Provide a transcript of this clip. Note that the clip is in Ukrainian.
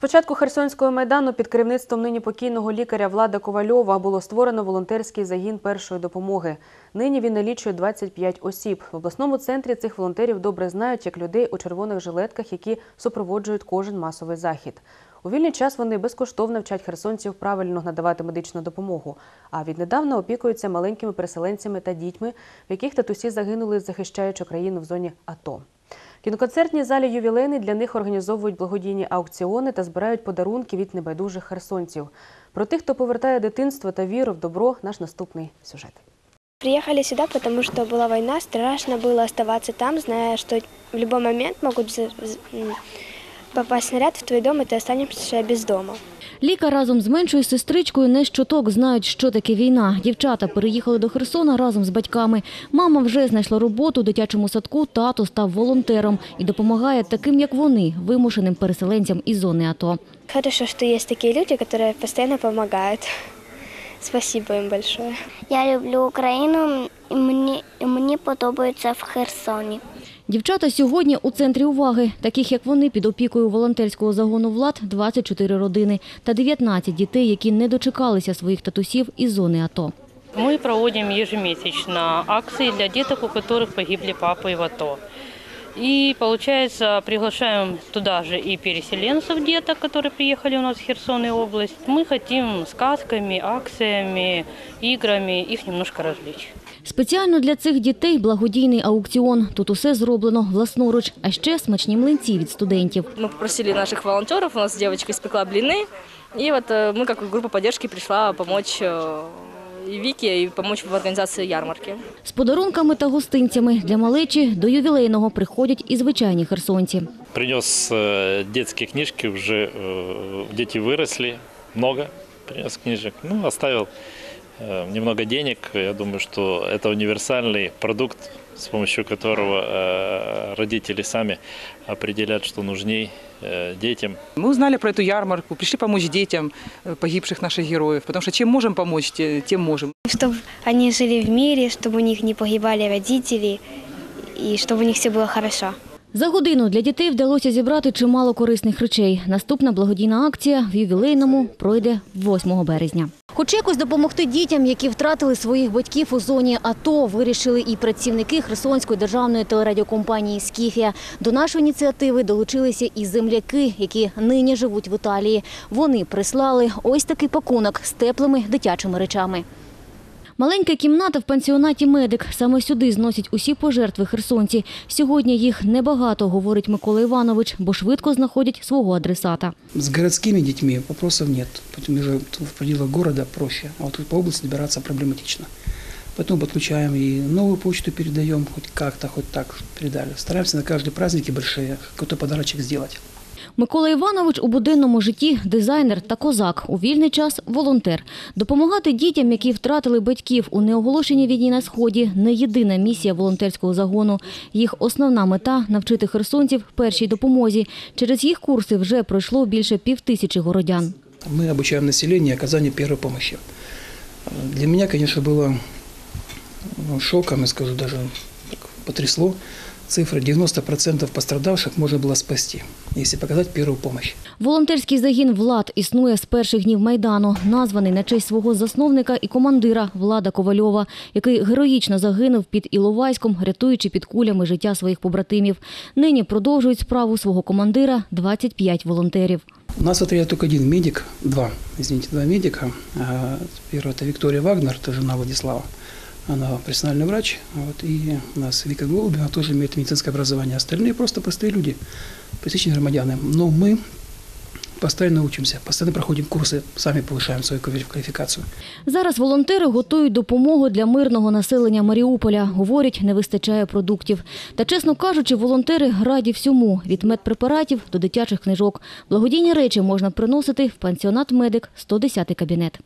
Початку Херсонського майдану під керівництвом нині покійного лікаря Влада Ковальова було створено волонтерський загін першої допомоги. Нині він налічує 25 осіб. В обласному центрі цих волонтерів добре знають як людей у червоних жилетках, які супроводжують кожен масовий захід. У вільний час вони безкоштовно вчать херсонців правильно надавати медичну допомогу. А віднедавна опікуються маленькими переселенцями та дітьми, в яких татусі загинули, захищаючи країну в зоні АТО. Кіноконцертній залі ювілейний для них організовують благодійні аукціони та збирають подарунки від небайдужих херсонців. Про тих, хто повертає дитинство та віру в добро, наш наступний сюжет. Приехали сюда, потому что была война, страшно было оставаться там, зная, что в любой момент могут попасть снаряд в твой дом, и ты останешься без дома. Ліка разом з меншою сестричкою не з чуток знають, що таке війна. Дівчата переїхали до Херсона разом з батьками. Мама вже знайшла роботу у дитячому садку, тато став волонтером і допомагає таким, як вони, вимушеним переселенцям із зони АТО. Хорошо, что есть такие люди, которые постоянно помогают. Спасибо им большое. Я люблю Україну, мені, і мені подобається в Херсоні. Дівчата сьогодні у центрі уваги. Таких, як вони, під опікою волонтерського загону «Влад» 24 родини та 19 дітей, які не дочекалися своїх татусів із зони АТО. Мы проводим ежемесячно акции для деток, у которых погибли папы в АТО. И, получается, приглашаем туда же и переселенцев деток, которые приехали у нас в Херсон и область. Мы хотим сказками, акциями, играми их немножко развлечь. Спеціально для цих дітей благодійний аукціон. Тут усе зроблено власноруч, а ще смачні млинці від студентів. Мы попросили наших волонтеров, у нас девочка испекла блины, и вот э, мы как группа поддержки пришла помочь э, и Вике, и помочь в организации ярмарки. З подарунками та гостинцями для малечі до ювілейного приходять і звичайні херсонці. Принес э, детские книжки, уже э, дети выросли, много принес книжек. Ну, оставил э, немного денег. Я думаю, что это универсальный продукт, с помощью которого э, родители сами определят, что нужней э, детям. Мы узнали про эту ярмарку, пришли помочь детям э, погибших наших героев, потому что чем можем помочь, те- тем можем. Чтобы они жили в мире, чтобы у них не погибали родители, и чтобы у них все было хорошо. За годину для дітей вдалося зібрати чимало корисних речей. Наступна благодійна акція в ювілейному пройде 8 березня. Хоч якось допомогти дітям, які втратили своїх батьків у зоні АТО, вирішили і працівники Херсонської державної телерадіокомпанії «Скіфія». До нашої ініціативи долучилися і земляки, які нині живуть в Італії. Вони прислали ось такий пакунок з теплими дитячими речами. Маленька кімната в пансіонаті «Медик». Саме сюди зносять усі пожертви херсонці. Сьогодні їх небагато, говорить Микола Іванович, бо швидко знаходять свого адресата. С городскими детьми вопросов нет. Потому что в пределах города проще, а вот по области добираться проблематично. Поэтому подключаем и новую почту передаем, хоть как-то, хоть так передали. Стараемся на каждые праздники большие какой-то подарочек сделать. Микола Іванович у буденному житті дизайнер та козак, у вільний час волонтер. Допомагати дітям, які втратили батьків у неоголошеній війні на сході, не єдина місія волонтерського загону. Їх основна мета навчити херсонців першій допомозі. Через їх курси вже пройшло більше півтисячі городян. Мы обучаем население оказанию первой помощи. Для конечно, было ну, шоком, я скажу, так потрясло Цифра 90% пострадавших можно было спасти, если показать первую помощь. Волонтерський загін «Влад» існує з перших днів Майдану, названий на честь свого засновника і командира Влада Ковальова, який героїчно загинув під Іловайськом, рятуючи під кулями життя своїх побратимів. Нині продовжують справу свого командира 25 волонтерів. У нас в отряде только один медик, два, извините, два медика. А, Первый это Виктория Вагнер, это жена Владислава. Она профессиональный врач. Вот, и у нас Вика Голубева тоже имеет медицинское образование. Остальные просто простые люди, пресечные громадяне. Но мы постоянно учимся, постоянно проходим курсы, сами повышаем свою квалификацию. Зараз волонтери готують допомогу для мирного населення Маріуполя. Говорять, не вистачає продуктів. Та, чесно кажучи, волонтери раді всьому – від медпрепаратів до дитячих книжок. Благодійні речі можна приносити в пансіонат «Медик» 110 кабінет.